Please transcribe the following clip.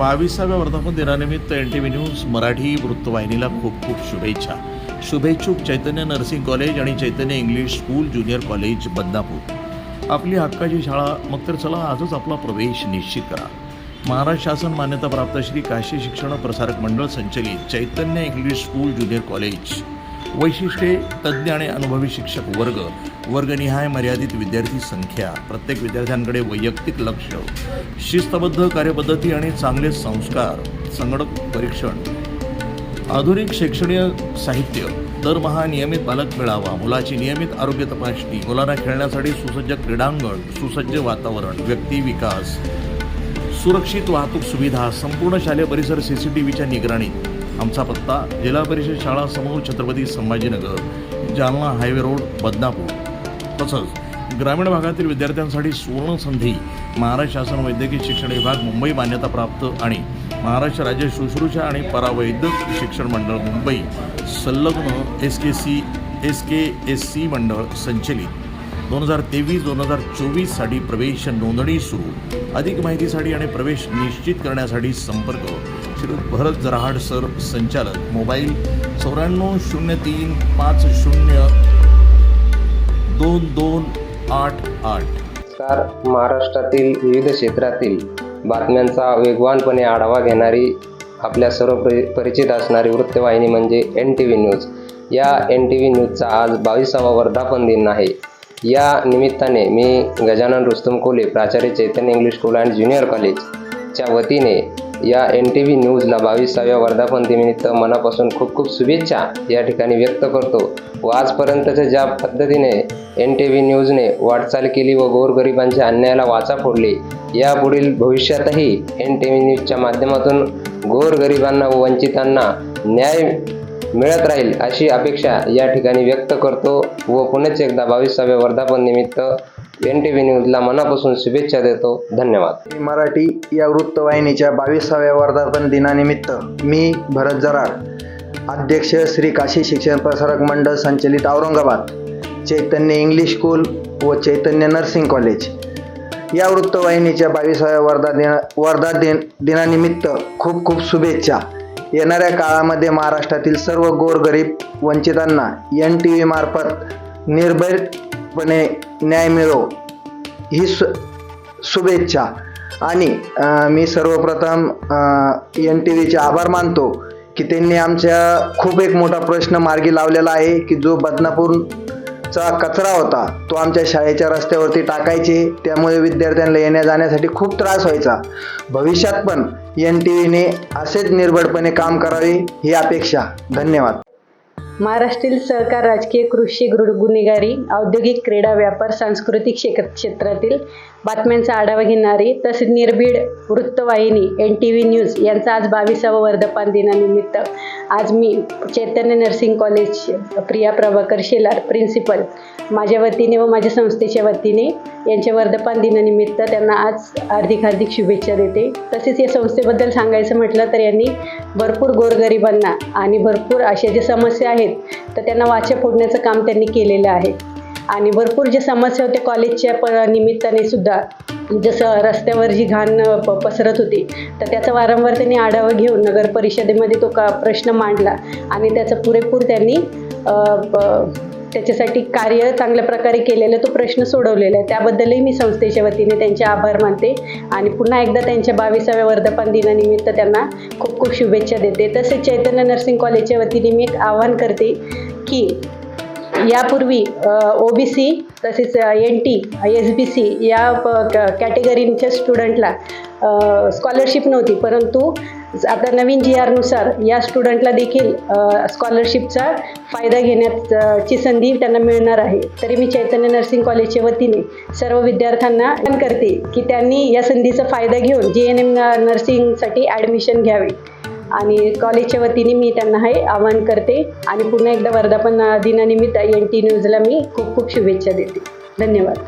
बावीसाव्या वर्धापन दिनानिमित्त N T V news Marathi वृत्तवाहिनीला खूप खूप शुभेच्छा. शुभेच्छुक चैतन्य नर्सिंग कॉलेज आणि Chaitanya English school junior college Badnapur. आपली हक्काची शाळा मग तर चला आजच आपला प्रवेश निश्चित करा. महाराष्ट्र शासन मान्यताप्राप्त श्री काशी शिक्षण प्रसारक मंडळ संचलित Chaitanya English school junior college. वैशिष्ट्ये तज्ज्ञ आणि अनुभवी शिक्षक वर्ग वर्गनिहाय मर्यादित विद्यार्थी संख्या प्रत्येक विद्यार्थ्यांकडे वैयक्तिक लक्ष शिस्तबद्ध कार्यपद्धती आणि चांगले संस्कार संगणक परीक्षण आधुनिक शैक्षणिक साहित्य दरमहा नियमित बालक मेळावा मुलाची नियमित आरोग्य तपासणी मुलांना खेळण्यासाठी सुसज्ज क्रीडांगण सुसज्ज वातावरण व्यक्ती विकास सुरक्षित वाहतूक सुविधा संपूर्ण शालेय परिसर सी सी टी व्हीच्या निगराणीत आमचा पत्ता जिल्हा परिषद शाळा समूह छत्रपती संभाजीनगर जालना हायवे रोड बदनापूर. तसंच ग्रामीण भागातील विद्यार्थ्यांसाठी सुवर्ण संधी महाराष्ट्र शासन वैद्यकीय शिक्षण विभाग मुंबई मान्यताप्राप्त आणि महाराष्ट्र राज्य शुश्रूषा आणि परावैद्यक शिक्षण मंडळ मुंबई संलग्न S K C S K S C मंडळ संचलित. दोन हजार तेवीस दोन हजार चोवीससाठी प्रवेश नोंदणी सुरू. अधिक माहितीसाठी आणि प्रवेश निश्चित करण्यासाठी संपर्क श्री भरत जराहाड सर संचालक मोबाईल चौऱ्याण्णव शून्य तीन पाच शून्य दोन दोन आठ आठ. नमस्कार महाराष्ट्रातील विविध क्षेत्रातील बातम्यांचा वेगवानपणे आढावा घेणारी आपल्या सर्व परि परिचित असणारी वृत्तवाहिनी म्हणजे एन टी व्ही न्यूज. या एन टी व्ही न्यूजचा आज बावीसावा वर्धापन दिन आहे. या निमित्ताने मी गजानन रुस्तम कोले प्राचार्य Chaitanya English school and junior कॉलेजच्या वतीने या एन टी व्ही न्यूजला बावीसाव्या वर्धापन दिनिमित्त मनापासून खूप खूप शुभेच्छा या ठिकाणी व्यक्त करतो. व आजपर्यंतच्या ज्या पद्धतीने एन टी व्ही न्यूजने वाटचाल केली व गोरगरिबांच्या अन्यायाला वाचा फोडली यापुढील भविष्यातही एन टी व्ही न्यूजच्या माध्यमातून गोरगरिबांना व वंचितांना न्याय मिळत राहील अशी अपेक्षा या ठिकाणी व्यक्त करतो व पुनच एकदा बावीसाव्या वर्धापन निमित्त एन टी व्ही न्यूजला मनापासून शुभेच्छा देतो. धन्यवाद. मराठी या वृत्तवाहिनीच्या बावीसाव्या वर्धापन दिनानिमित्त मी भरत जराड अध्यक्ष श्री काशी शिक्षण प्रसारक मंडळ संचलित औरंगाबाद चैतन्य इंग्लिश स्कूल व चैतन्य नर्सिंग कॉलेज या वृत्तवाहिनीच्या बावीसाव्या वर्धा दिन वर्धा दिन दिनानिमित्त खूप खूप शुभेच्छा. येणाऱ्या काळामध्ये महाराष्ट्रातील सर्व गोरगरीब वंचितांना एन टी व्ही मार्फत निर्भयपणे न्याय मिळो ही सु शुभेच्छा. आणि मी सर्वप्रथम एन टी व्हीचे आभार मानतो की त्यांनी आमच्या खूप एक मोठा प्रश्न मार्गी लावलेला आहे की जो बदनापूर चा कचरा होता. तो आमच्या शाळेच्या रस्त्यावरती टाकायचे. त्यामुळे विद्यार्थ्यांना येण्या जाण्यासाठी खूप त्रास व्हायचा. भविष्यात पण एन टी व्हीने असेच निर्भडपणे काम करावे ही अपेक्षा. धन्यवाद. महाराष्ट्रील सहकार राजकीय कृषी गुन्हेगारी औद्योगिक क्रीडा व्यापार सांस्कृतिक क्षेत्र क्षेत्रातील बातम्यांचा आढावा घेणारी तसेच निर्भीड वृत्तवाहिनी एन टी व्ही न्यूज यांचा आज बावीसावं वर्धापन दिनानिमित्त आज मी Chaitanya nursing college Priya Prabhakar Shelar principal माझ्या वतीने व माझ्या संस्थेच्या वतीने यांच्या वर्धापन दिनानिमित्त त्यांना आज हार्दिक हार्दिक शुभेच्छा देते. तसेच या संस्थेबद्दल सांगायचं म्हटलं तर यांनी भरपूर गोरगरिबांना आणि भरपूर अशा ज्या समस्या आहेत तर त्यांना वाचा फोडण्याचं काम त्यांनी केलेलं आहे. आणि भरपूर जे समस्या होत्या कॉलेजच्या प निमित्ताने सुद्धा जसं रस्त्यावर जी घाण प पसरत होती तर त्याचा वारंवार त्यांनी आढावा घेऊन नगर परिषदेमध्ये तो का प्रश्न मांडला आणि त्याचा पुरेपूर त्यांनी त्याच्यासाठी कार्य चांगल्या प्रकारे केलेलं तो प्रश्न सोडवलेला आहे. त्याबद्दलही मी संस्थेच्या वतीने त्यांचे आभार मानते आणि पुन्हा एकदा त्यांच्या बावीसाव्या वर्धापन दिनानिमित्त त्यांना खूप खूप शुभेच्छा देते. तसेच चैतन्य नर्सिंग कॉलेजच्या वतीने मी एक आवाहन करते की यापूर्वी ओ बी सी तसेच N T S B C या प स्टुडंटला स्कॉलरशिप नव्हती. परंतु आता नवीन जी आरनुसार या स्टुडंटला देखील स्कॉलरशिपचा फायदा घेण्याची संधी त्यांना मिळणार आहे. तरी मी चैतन्य नर्सिंग कॉलेजच्या वतीने सर्व विद्यार्थ्यांना करते की त्यांनी या संधीचा फायदा घेऊन जी एन एम नर्सिंगसाठी ॲडमिशन घ्यावे. आणि कॉलेजच्या वतीने मी त्यांना हे आवाहन करते. आणि पुन्हा एकदा वर्धापन दिनानिमित्त एन टी न्यूजला मी खूप खूप शुभेच्छा देते. धन्यवाद.